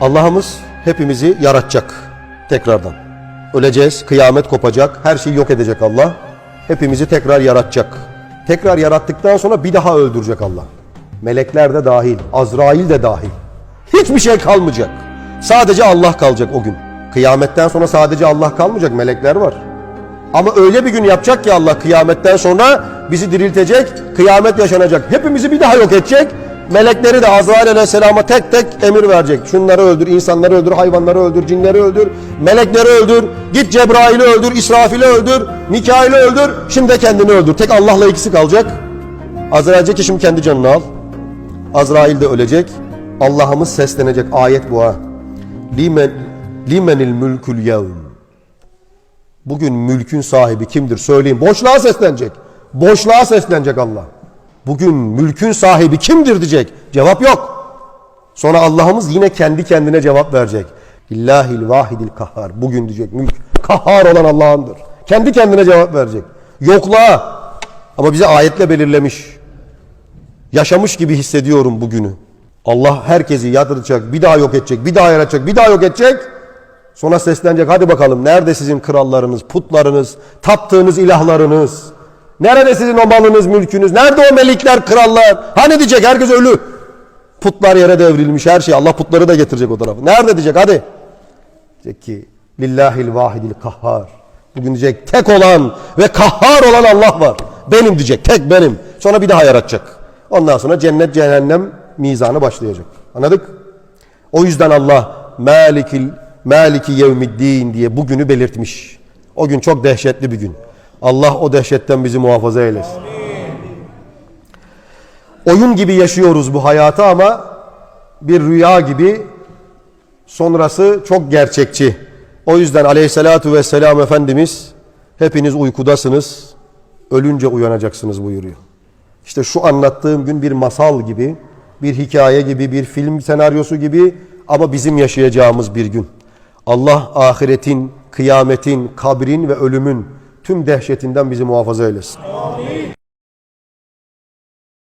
Allah'ımız hepimizi yaratacak tekrardan. Öleceğiz, kıyamet kopacak, her şeyi yok edecek Allah. Hepimizi tekrar yaratacak. Tekrar yarattıktan sonra bir daha öldürecek Allah. Melekler de dahil, Azrail de dahil. Hiçbir şey kalmayacak. Sadece Allah kalacak o gün. Kıyametten sonra sadece Allah kalmayacak, melekler var. Ama öyle bir gün yapacak ki Allah kıyametten sonra bizi diriltecek, kıyamet yaşanacak. Hepimizi bir daha yok edecek. Melekleri de Azrail aleyhisselama tek tek emir verecek. Şunları öldür, insanları öldür, hayvanları öldür, cinleri öldür, melekleri öldür, git Cebrail'i öldür, İsrafil'i öldür, Mikail'i öldür, şimdi de kendini öldür. Tek Allah'la ikisi kalacak. Azrail diyecek ki şimdi kendi canını al. Azrail de ölecek. Allah'ımız seslenecek. Ayet bu ha. Limen, limenil mülkül yevm. Bugün mülkün sahibi kimdir söyleyin. Boşluğa seslenecek. Boşluğa seslenecek Allah. Bugün mülkün sahibi kimdir diyecek. Cevap yok. Sonra Allah'ımız yine kendi kendine cevap verecek. İllahil vahidil kahhar. Bugün diyecek mülk kahhar olan Allah'ındır. Kendi kendine cevap verecek. Yokluğa. Ama bize ayetle belirlemiş. Yaşamış gibi hissediyorum bugünü. Allah herkesi yadıracak, bir daha yok edecek, bir daha yaratacak, bir daha yok edecek. Sonra seslenecek hadi bakalım nerede sizin krallarınız, putlarınız, taptığınız ilahlarınız? Nerede sizin o malınız, mülkünüz? Nerede o melikler, krallar? Hani diyecek herkes ölü. Putlar yere devrilmiş her şey. Allah putları da getirecek o tarafa. Nerede diyecek hadi. Diyecek ki lillahil vahidil kahhar. Bugün diyecek tek olan ve kahhar olan Allah var. Benim diyecek tek benim. Sonra bir daha yaratacak. Ondan sonra cennet cehennem mizanı başlayacak. Anladık? O yüzden Allah Malikil Maliki yevmiddin diye bugünü belirtmiş. O gün çok dehşetli bir gün. Allah o dehşetten bizi muhafaza eylesin. Oyun gibi yaşıyoruz bu hayatı ama bir rüya gibi sonrası çok gerçekçi. O yüzden aleyhissalatu vesselam Efendimiz hepiniz uykudasınız, ölünce uyanacaksınız buyuruyor. İşte şu anlattığım gün bir masal gibi, bir hikaye gibi, bir film senaryosu gibi ama bizim yaşayacağımız bir gün. Allah ahiretin, kıyametin, kabrin ve ölümün tüm dehşetinden bizi muhafaza eylesin.